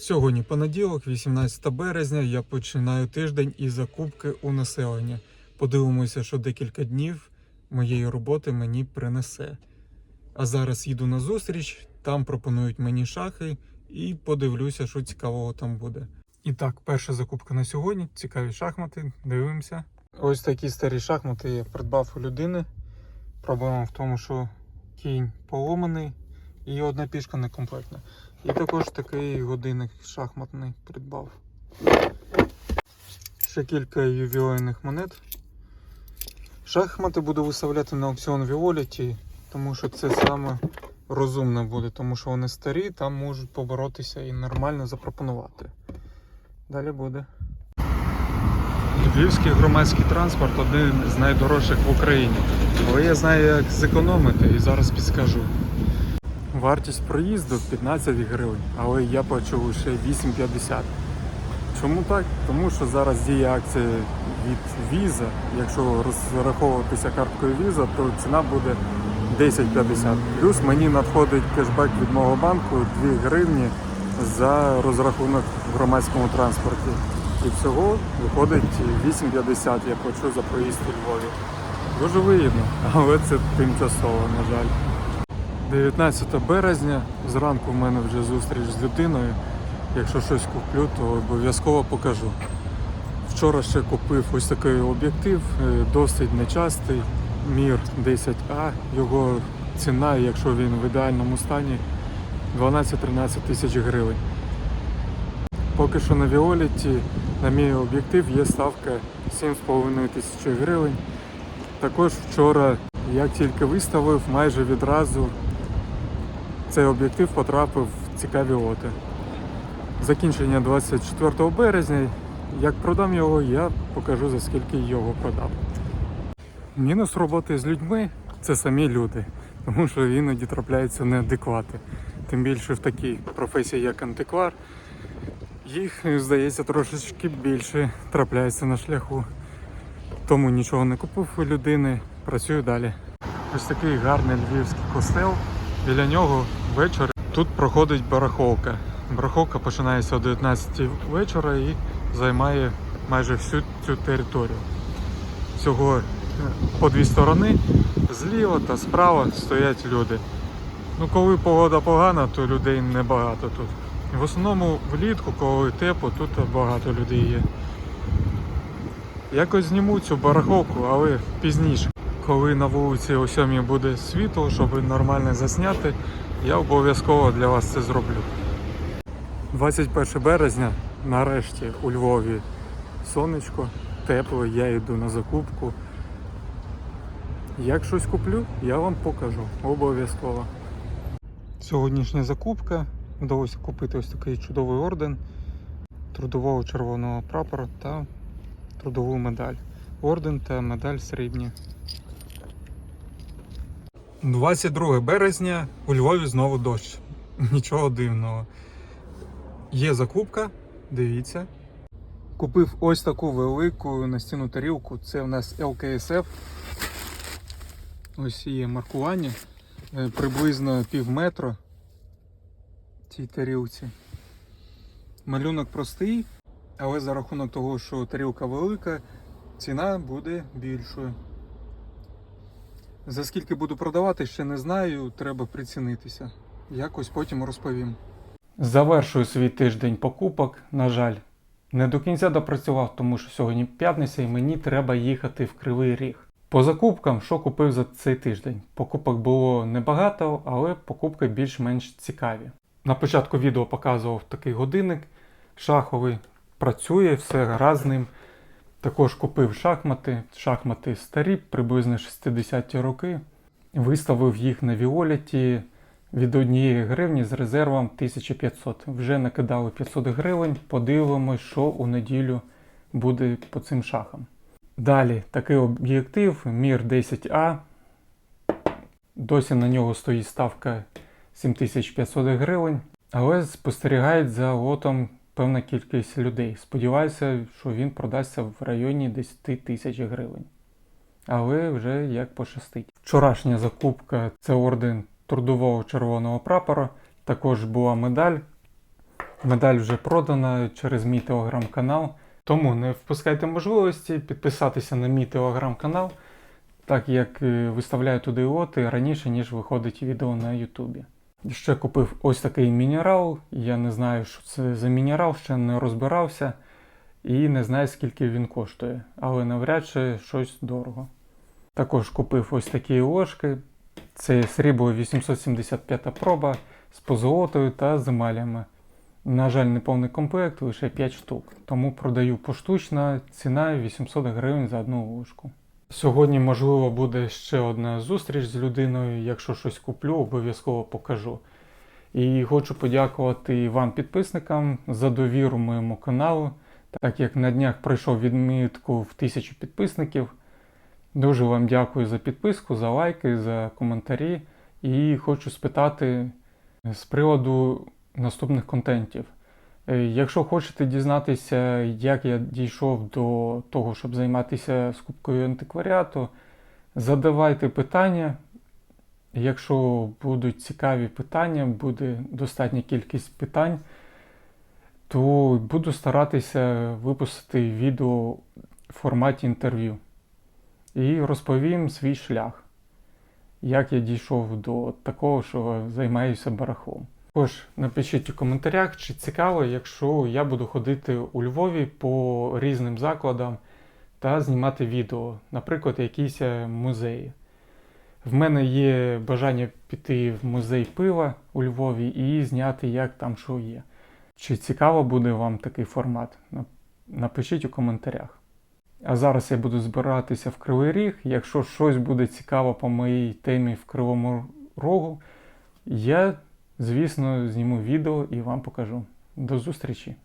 Сьогодні понеділок, 18 березня, я починаю тиждень із закупки у населення. Подивимося, що декілька днів моєї роботи мені принесе. А зараз їду на зустріч, там пропонують мені шахи і подивлюся, що цікавого там буде. І так, перша закупка на сьогодні. Цікаві шахмати. Дивимося. Ось такі старі шахмати я придбав у людини. Проблема в тому, що кінь поломаний і одна пішка некомплектна. І також такий годинник шахматний придбав. Ще кілька ювілейних монет. Шахмати буду виставляти на аукціон Віоліті, тому що це саме розумно буде, тому що вони старі, там можуть поборотися і нормально запропонувати. Далі буде. Львівський громадський транспорт один з найдорожчих в Україні. Але я знаю, як зекономити і зараз підскажу. Вартість проїзду 15 гривень, але я плачу лише 8,50. Чому так? Тому що зараз діє акція від Visa. Якщо розраховуватися карткою Visa, то ціна буде 10,50. Плюс мені надходить кешбек від мого банку 2 гривні за розрахунок в громадському транспорті. І всього виходить 8,50 я плачу за проїзд у Львові. Дуже вигідно, але це тимчасово, на жаль. 19 березня. Зранку в мене вже зустріч з людиною. Якщо щось куплю, то обов'язково покажу. Вчора ще купив ось такий об'єктив, е, досить нечастий, Мір 10А. Його ціна, якщо він в ідеальному стані, 12-13 тисяч гривень. Поки що на Віоліті на мій об'єктив є ставка 7,5 тисячі гривень. Також вчора, як тільки виставив, майже відразу цей об'єктив потрапив в цікаві лоти. Закінчення 24 березня. Як продам його, я покажу за скільки його продав. Мінус роботи з людьми це самі люди, тому що іноді трапляються неадеквати. Тим більше в такій професії, як антиквар, їх, здається, трошечки більше трапляється на шляху. Тому нічого не купив у людини, працюю далі. Ось такий гарний львівський костел. Біля нього ввечері тут проходить барахолка. Барахолка починається о 19 вечора і займає майже всю цю територію. Всього е, по дві сторони, зліва та справа стоять люди. Ну, коли погода погана, то людей небагато тут. В основному влітку, коли тепло, тут багато людей є. Якось зніму цю барахолку, але пізніше. Коли на вулиці о 7 буде світло, щоб нормально засняти, я обов'язково для вас це зроблю. 21 березня, нарешті у Львові сонечко, тепло, я йду на закупку. Як щось куплю, я вам покажу обов'язково. Сьогоднішня закупка. Вдалося купити ось такий чудовий орден трудового червоного прапора та трудову медаль. Орден та медаль срібні. 22 березня у Львові знову дощ. Нічого дивного. Є закупка, дивіться. Купив ось таку велику настінну тарілку. Це в нас ЛКСФ. Ось є маркування. Е, Приблизно пів метра цій тарілці. Малюнок простий, але за рахунок того, що тарілка велика, ціна буде більшою. За скільки буду продавати, ще не знаю, треба прицінитися. Якось потім розповім. Завершую свій тиждень покупок, на жаль. Не до кінця допрацював, тому що сьогодні п'ятниця і мені треба їхати в Кривий Ріг. По закупкам, що купив за цей тиждень? Покупок було небагато, але покупки більш-менш цікаві. На початку відео показував такий годинник шаховий, працює, все гаразд. Також купив шахмати, шахмати старі, приблизно 60-ті роки. Виставив їх на Віоліті від 1 гривні з резервом 1500. Вже накидали 500 гривень. Подивимось, що у неділю буде по цим шахам. Далі такий об'єктив Мір 10А. Досі на нього стоїть ставка 7500 гривень. Але спостерігають за лотом певна кількість людей. Сподіваюся, що він продасться в районі 10 тисяч гривень. Але вже як пощастить. Вчорашня закупка це орден трудового червоного прапора. Також була медаль Медаль вже продана через мій телеграм-канал. Тому не впускайте можливості підписатися на мій телеграм-канал, так як е, виставляю туди лоти раніше, ніж виходить відео на Ютубі. Ще купив ось такий мінерал. Я не знаю, що це за мінерал, ще не розбирався і не знаю, скільки він коштує, але навряд чи щось дорого. Також купив ось такі ложки. Це срібло 875 проба з позолотою та з емалями. На жаль, не повний комплект, лише 5 штук. Тому продаю поштучно, ціна 800 гривень за одну ложку. Сьогодні, можливо, буде ще одна зустріч з людиною. Якщо щось куплю, обов'язково покажу. І хочу подякувати вам, підписникам, за довіру моєму каналу, так як на днях пройшов відмітку в тисячу підписників. Дуже вам дякую за підписку, за лайки, за коментарі. І хочу спитати з приводу наступних контентів. Е, Якщо хочете дізнатися, як я дійшов до того, щоб займатися скупкою антикваріату, задавайте питання. Якщо будуть цікаві питання, буде достатня кількість питань, то буду старатися випустити відео в форматі інтерв'ю і розповім свій шлях, як я дійшов до такого, що займаюся барахлом. Також напишіть у коментарях, чи цікаво, якщо я буду ходити у Львові по різним закладам та знімати відео, наприклад, якісь е, музеї. В мене є бажання піти в музей пива у Львові і зняти, як там що є. Чи цікаво буде вам такий формат? Напишіть у коментарях. А зараз я буду збиратися в Кривий Ріг. Якщо щось буде цікаво по моїй темі в Кривому Рогу, я, звісно, зніму відео і вам покажу. До зустрічі!